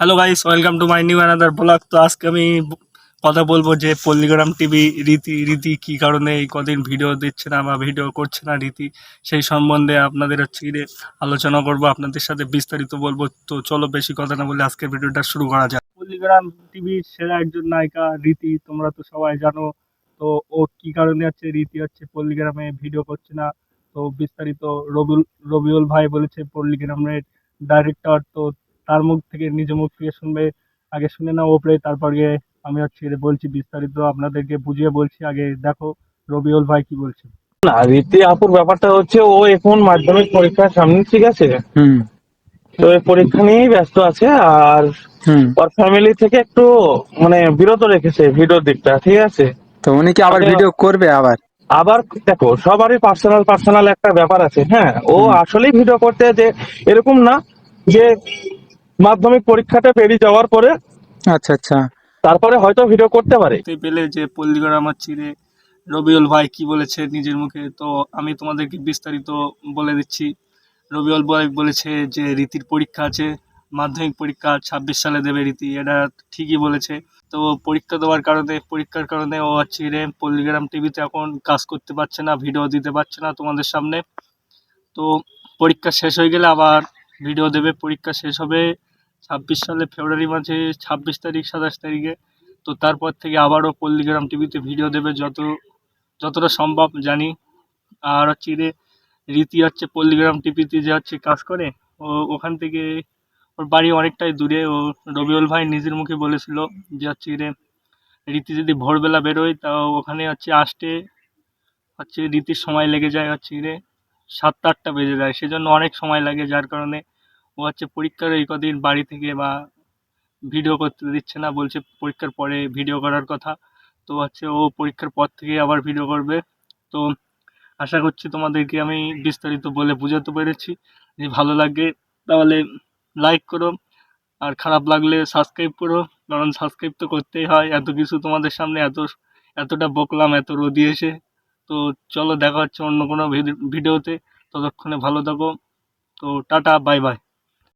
Hello guys welcome to my new another blog তো আজকে আমি কথা বলব যে পল্লিগ্রাম টিভি রীতি রীতি কী কারণে, এই কদিন ভিডিও দিচ্ছে না বা ভিডিও করছে না রীতি, সেই সম্বন্ধে আপনাদের হচ্ছে কি আলোচনা করব, আপনাদের সাথে বিস্তারিত বলব। তো চলো বেশি কথা না বলে আজকের ভিডিওটা শুরু করা যাক। পল্লিগ্রাম টিভির সেরা একজন নায়িকা রীতি, তোমরা তো সবাই জানো। তো ও কি কারণে হচ্ছে, রীতি হচ্ছে পল্লিগ্রামে ভিডিও করছে না। তো বিস্তারিত রবিউল রবিউল ভাই বলেছে, পল্লিগ্রামের ডাইরেক্টর তো তার মুখ থেকে নিজ মুখ থেকে শুনবে আগে শুনে নাও ওপরে তারপর গিয়ে আমি হচ্ছে বলছি বিস্তারিত আপনাদেরকে বুঝিয়ে বলছি। আগে দেখো রবিউল ভাই কি বলছে। না রীতি আপুর ব্যাপারটা হচ্ছে ও এখন মাধ্যমিক পরীক্ষার সামনে ঠিক আছে। হুম। তো এই পরীক্ষা নিয়েই ব্যস্ত আছে আর হুম। ওর ফ্যামিলি থেকে একটু মানে বিরত রেখেছে ভিডিওর দিকটা ঠিক আছে? তো উনি কি আবার ভিডিও করবে আবার? আবার দেখো সবারই পার্সোনাল পার্সোনাল একটা ব্যাপার আছে হ্যাঁ? ও আসলেই ভিডিও করতে যে এরকম না যে মাধ্যমিক পরীক্ষাটা পেরিয়ে যাওয়ার পরে আচ্ছা আচ্ছা। তারপরে হয়তো ভিডিও করতে পারে। পেলে যে পল্লিগ্রাম হচ্ছে রে রবিউল ভাই কি বলেছে নিজের মুখে তো আমি তোমাদেরকে বিস্তারিত বলে দিচ্ছি। রবিউল ভাই বলেছে যে রীতির পরীক্ষা আছে মাধ্যমিক পরীক্ষা ছাব্বিশ সালে দেবে রীতি এটা ঠিকই বলেছে। তো পরীক্ষা দেওয়ার কারণে পরীক্ষার কারণে ও হচ্ছে রে পল্লিগ্রাম টিভিতে এখন কাজ করতে পারছে না ভিডিও দিতে পারছে না তোমাদের সামনে। তো পরীক্ষা শেষ হয়ে গেলে আবার ভিডিও দেবে পরীক্ষা শেষ হবে ছাব্বিশ সালে ফেব্রুয়ারি মাসে ছাব্বিশ তারিখ, সাতাশ তারিখে। তো তারপর থেকে আবারও পল্লিগ্রাম টিভিতে ভিডিও দেবে যত, যতটা সম্ভব জানি। আর হচ্ছে রে রীতি হচ্ছে পল্লিগ্রাম টিভিতে যে হচ্ছে কাজ করে, ও ওখান থেকে ওর বাড়ি অনেকটাই দূরে। ও রবিউল ভাই নিজের মুখে বলেছিল যে হচ্ছে রে রীতি যদি ভোরবেলা বেরোয়, তা ওখানে হচ্ছে আসতে হচ্ছে রীতির সময় লেগে যায় হচ্ছে রে সাতটা, আটটা বেজে যায়। সেজন্য অনেক সময় লাগে, যার কারণে ও হচ্ছে পরীক্ষার এই কদিন বাড়ি থেকে বা ভিডিও করতে দিচ্ছে না, বলছে পরীক্ষার পরে ভিডিও করার কথা। তো হচ্ছে ও পরীক্ষার পর থেকে আবার ভিডিও করবে। তো আশা করছি তোমাদেরকে আমি বিস্তারিত বলে বোঝাতে পেরেছি। যদি ভালো লাগে তাহলে লাইক করো। আর খারাপ লাগলে সাবস্ক্রাইব করো। কারণ সাবস্ক্রাইব তো করতেই হয়। এত কিছু তোমাদের সামনে এত, এতটা বকলাম, এত রোদি এসে। তো চলো দেখা হচ্ছে অন্য কোনো ভিডিওতে। ততক্ষণে ভালো থাকো। তো টাটা বাই বাই